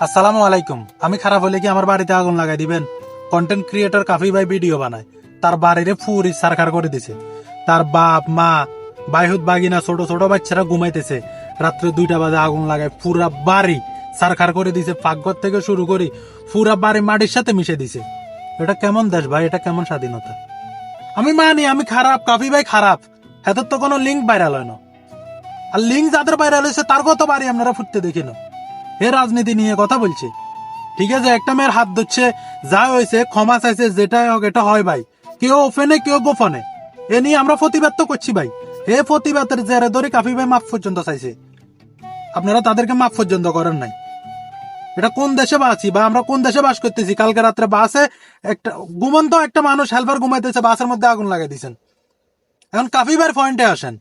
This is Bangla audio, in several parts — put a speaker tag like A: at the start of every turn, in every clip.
A: আসসালামু আলাইকুম। আমি খারাপ হলে কি আমার বাড়িতে আগুন লাগাই দিবেন? কন্টেন্ট ক্রিয়েটর কাফি ভাই ভিডিও বানায়। তার বাড়িরে ফুরি সারকার করে দিছে। তার বাপ, মা, বাইহুত, বাগিনা, ছোট ছোট বাচ্চারা ঘুমাইতেছে। রাত্রে দুইটা বাজে আগুন লাগায় পুরা বাড়ি সারকার করে দিছে। পাকঘর থেকে শুরু করি পুরা বাড়ি মাটির সাথে মিশে দিছে। এটা কেমন দেশ ভাই? এটা কেমন স্বাধীনতা? আমি মানি, আমি খারাপ, কাফি ভাই খারাপ। এত তো কোনো লিঙ্ক ভাইরাল হয় না। আর লিঙ্ক যাদের ভাইরাল হয়েছে, তার কত বাড়ি আপনারা ফুটতে দেখি না? এ রাজনীতি নিয়ে কথা বলছে। ঠিক আছে, একটা মেয়ের হাত ধরছে যা হয়েছে, ক্ষমা চাইছে, যেটাই হোক, এটা হয় ভাই। কেউ ওপেনে, কেউ গোপনে। এ নিয়ে আমরা প্রতিবাদ তো করছি ভাই। এ প্রতিবাদের জেরে ধরে কাফি ভাই মাপ পর্যন্ত চাইছে। আপনারা তাদেরকে মাপ পর্যন্ত করেন নাই। এটা কোন দেশে বাসি বা আমরা কোন দেশে বাস করতেছি? কালকে রাত্রে বাসে একটা ঘুমন্ত একটা মানুষ হেল্পার ঘুমাইতেছে, বাসের মধ্যে আগুন লাগাই দিয়েছেন। এখন কাফি ভাইয়ের পয়েন্টে আসেন।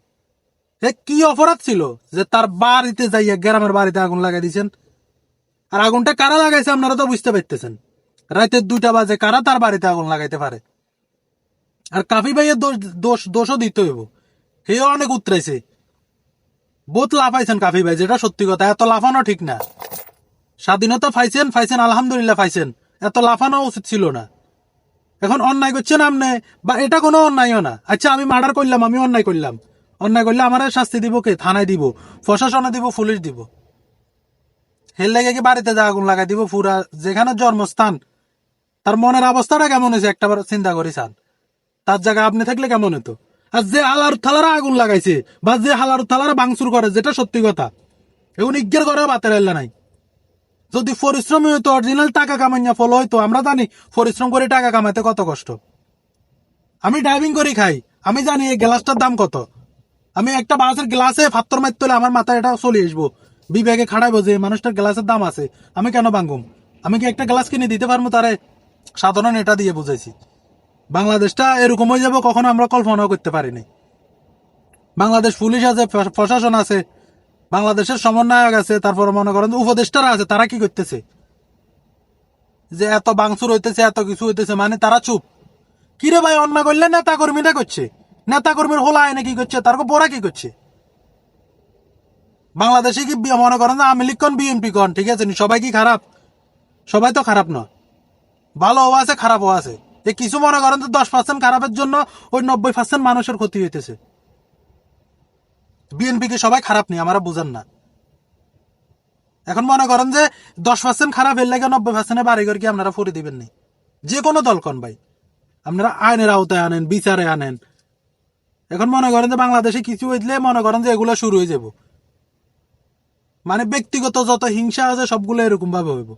A: এ কি অপরাধ ছিল যে তার বাড়িতে যাইয়া, গ্রামের বাড়িতে আগুন লাগাই দিয়েছেন? আর আগুনটা কারা লাগাইছে আপনারা তো বুঝতে পারতেছেন। রাতের দুইটা বাজে, কারা তার বাড়িতে আগুন লাগাইতে পারে? আর কাফি ভাইয়ের দোষ দোষ, দোষও দিতে হইব। হেও অনেক উতরাইছে। বহুত লাফাইছেন কাফি ভাই, যেটা সত্যি কথা, এত লাফানো ঠিক না। স্বাধীনতা পাইছেন পাইছেন আলহামদুলিল্লাহ পাইছেন এত লাফানো উচিত ছিল না। এখন অন্যায় করছেন আপনি? বা এটা কোনো অন্যায়ও না। আচ্ছা আমি মার্ডার করলাম, আমি অন্যায় করলাম। অন্যায় করলে আমার শাস্তি দিব কে? থানায় দিব, প্রশাসনে দিব, পুলিশ দিব। হেল লেগে কি বাড়িতে যা আগুন লাগাই দিব, পুরা যেখানে জন্মস্থান, তার মনের অবস্থাটা কেমন হয়েছে একটাবার চিন্তা করি চান তার জায়গায় আপনি থাকলে কেমন হতো? আর যে হালার থালারা আগুন লাগাইছে, বা যে হালার থালারা বাংসুর করে, যেটা সত্যি কথা এখন ইজ্ঞের করে বাতের এল্লা নাই। যদি পরিশ্রমী হইতো, অরিজিনাল টাকা কামাইয়া ফলো হইতো, আমরা জানি পরিশ্রম করে টাকা কামাইতে কত কষ্ট। আমি ড্রাইভিং করি খাই, আমি জানি এই গ্লাসটার দাম কত। আমি একটা বাসের গ্লাসে ফাত্তর মারতে হলে আমার মাথায় এটা চলে আসব। বিবেকে খাড়াইবো যে মানুষটার গ্লাসের দাম আছে, আমি কেন বাঙ্গুম আমি কি একটা গ্লাস কিনে দিতে পারব তারে? সাধারণ এটা দিয়ে বুঝাইছি। বাংলাদেশটা এরকম হয়ে যাব, কখনো আমরা কল্পনাও করতে পারিনি। বাংলাদেশ পুলিশ আছে প্রশাসন আছে, বাংলাদেশের সমন্বয়ক আছে, তারপর মনে করেন উপদেষ্টারা আছে, তারা কি করতেছে? যে এত বাংসুর হইতেছে, এত কিছু হইতেছে মানে তারা চুপ। কিরে ভাই, অন্যায় করলে নেতা কর্মীরা করছে? নেতা কর্মীর হোলা আইনে কি করছে? তারপর বোরা কি করছে? বাংলাদেশে কি মনে করেন যে আওয়ামী লীগ বিএনপি কন, ঠিক আছে? সবাই কি খারাপ? সবাই তো খারাপ নয়। ভালোও আছে, খারাপও আছে। এ কিছু মনে করেন যে দশ পার্সেন্ট খারাপের জন্য ওই নব্বই পার্সেন্ট মানুষের ক্ষতি হইতেছে। বিএনপি কি সবাই খারাপ নেই, আমরা বুঝেন না। এখন মনে করেন যে দশ পার্সেন্ট খারাপ এর লাগে নব্বই পার্সেন্টের বাড়ি করে কি আপনারা ফুরে দিবেন নি। যে কোনো দল কন ভাই। আপনারা আইনের আওতায় আনেন, বিচারে আনেন। এখন মনে করেন যে বাংলাদেশে কিছু হইলে মনে করেন যে এগুলো শুরু হয়ে যাব। মানে ব্যক্তিগত যত হিংসা আছে সবগুলো এরকম ভাবে হইব।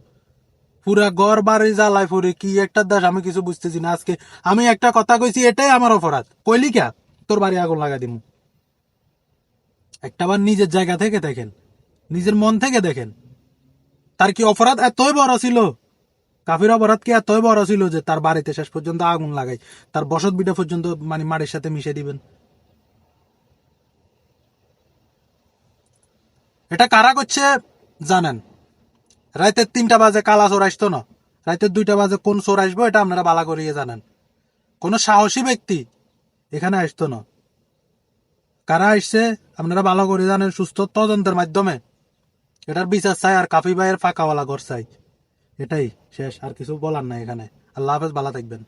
A: পুরা ঘর, বাড়ি, জ্বালায় ফুরে কি একটা দেশ, আমি কিছু বুঝতেছি না। আজকে আমি একটা কথা কইছি, এটাই আমার অপরাধ। কইলি কে তোর বাড়ি আগুন লাগা দিমু। একটাবার নিজের জায়গা থেকে দেখেন। নিজের মন থেকে দেখেন। তার কি অপরাধ এতই বড় ছিল? কাফির অপরাধ কি এতই বড় ছিল যে তার বাড়িতে শেষ পর্যন্ত আগুন লাগাই, তার বসত বিটা পর্যন্ত মানে মাটির সাথে মিশে দিবেন? এটা কারা করছে জানেন? রাতের তিনটা বাজে কালা চোর আসতো না? রাতের দুইটা বাজে কোন চোর আসব এটা আপনারা বালা করিয়ে জানেন। কোন সাহসী ব্যক্তি এখানে আসতো না। কারা আসছে আপনারা ভালো করে জানেন সুস্থ তদন্তের মাধ্যমে। এটার বিচার চাই আর কাফি ভাইয়ের ফাঁকাওয়ালা ঘর চাই। এটাই শেষ, আর কিছু বলার নাই এখানে। আল্লাহ হাফেজ, ভালো থাকবেন।